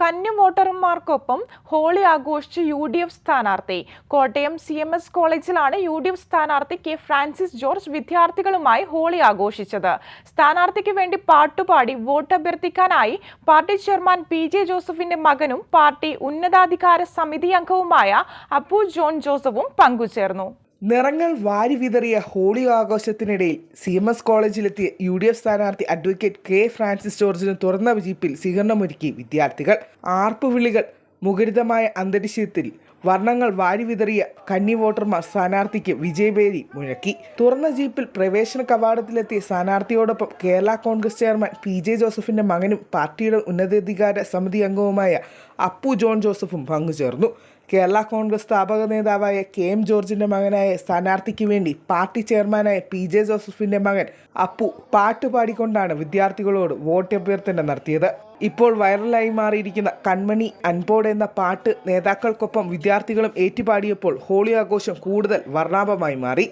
കന്നി വോട്ടർമാർക്കൊപ്പം ഹോളി ആഘോഷിച്ച് യു ഡി എഫ് സ്ഥാനാർത്ഥി. കോട്ടയം സി എം എസ് കോളേജിലാണ് യു ഡി എഫ് സ്ഥാനാർത്ഥി കെ ഫ്രാൻസിസ് ജോർജ് വിദ്യാർത്ഥികളുമായി ഹോളി ആഘോഷിച്ചത്. സ്ഥാനാർത്ഥിക്ക് വേണ്ടി പാട്ടുപാടി വോട്ട് അഭ്യർത്ഥിക്കാനായി പാർട്ടി ചെയർമാൻ പി ജെ ജോസഫിന്റെ മകനും പാർട്ടി ഉന്നതാധികാര സമിതി അംഗവുമായ അപ്പു ജോൺ ജോസഫും പങ്കുചേർന്നു. നിറങ്ങൾ വാരി വിതറിയ ഹോളി ആഘോഷത്തിനിടയിൽ സി എം എസ് കോളേജിലെത്തിയ യു ഡി എഫ് സ്ഥാനാർത്ഥി അഡ്വക്കേറ്റ് കെ ഫ്രാൻസിസ് ജോർജിന് തുറന്ന ജീപ്പിൽ സ്വീകരണമൊരുക്കി വിദ്യാർത്ഥികൾ. ആർപ്പുവിളികൾ മുഖരിതമായ അന്തരീക്ഷത്തിൽ വർണങ്ങൾ വാരി വിതറിയ കന്നി വോട്ടർമാർ സ്ഥാനാർത്ഥിക്ക് വിജയബേരി മുഴക്കി. തുറന്ന ജീപ്പിൽ പ്രവേശന കവാടത്തിലെത്തിയ സ്ഥാനാർത്ഥിയോടൊപ്പം Kerala Congress chairman P J ജോസഫിന്റെ മകനും പാർട്ടിയുടെ ഉന്നതാധികാര സമിതി അംഗവുമായ അപ്പു ജോൺ ജോസഫും പങ്കുചേർന്നു. കേരള കോൺഗ്രസ് സ്ഥാപക നേതാവായ കെ എം ജോർജിന്റെ മകനായ സ്ഥാനാർത്ഥിക്ക് വേണ്ടി പാർട്ടി ചെയർമാനായ പി ജെ ജോസഫിന്റെ മകൻ അപ്പു പാട്ട് പാടിക്കൊണ്ടാണ് വിദ്യാർത്ഥികളോട് വോട്ട് അഭ്യർത്ഥന നടത്തിയത്. ഇപ്പോൾ വൈറലായി മാറിയിരിക്കുന്ന കൺമണി അൻപോഡ് എന്ന പാട്ട് നേതാക്കൾക്കൊപ്പം വിദ്യാർത്ഥികളും ഏറ്റുപാടിയപ്പോൾ ഹോളി ആഘോഷം കൂടുതൽ വർണാഭമായി മാറി.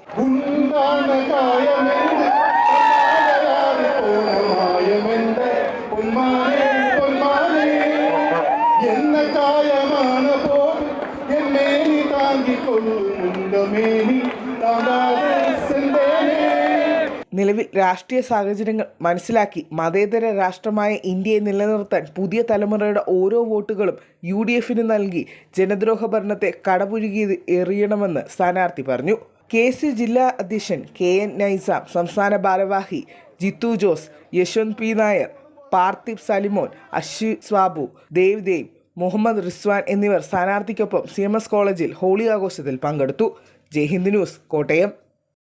നിലവിൽ രാഷ്ട്രീയ സാഹചര്യങ്ങൾ മനസ്സിലാക്കി മതേതര രാഷ്ട്രമായ ഇന്ത്യയെ നിലനിർത്താൻ പുതിയ തലമുറയുടെ ഓരോ വോട്ടുകളും യു ഡി എഫിന് നൽകി ജനദ്രോഹ ഭരണത്തെ കടപുരുകി എറിയണമെന്ന് സ്ഥാനാർത്ഥി പറഞ്ഞു. കെ സി ജില്ലാ അധ്യക്ഷൻ കെ എൻ നൈസാം സംസ്ഥാന ഭാരവാഹി ജിത്തു ജോസ് യശ്വന്ത് പി നായർ പാർത്ഥിബ് സലിമോൻ അശ്വി സ്വാബു ദേവ് ദേവ് മുഹമ്മദ് റിസ്വാൻ എന്നിവർ സ്ഥാനാർത്ഥിക്കൊപ്പം സി കോളേജിൽ ഹോളി ആഘോഷത്തിൽ പങ്കെടുത്തു. ജയ്ഹിന്ദ് ന്യൂസ് കോട്ടയം.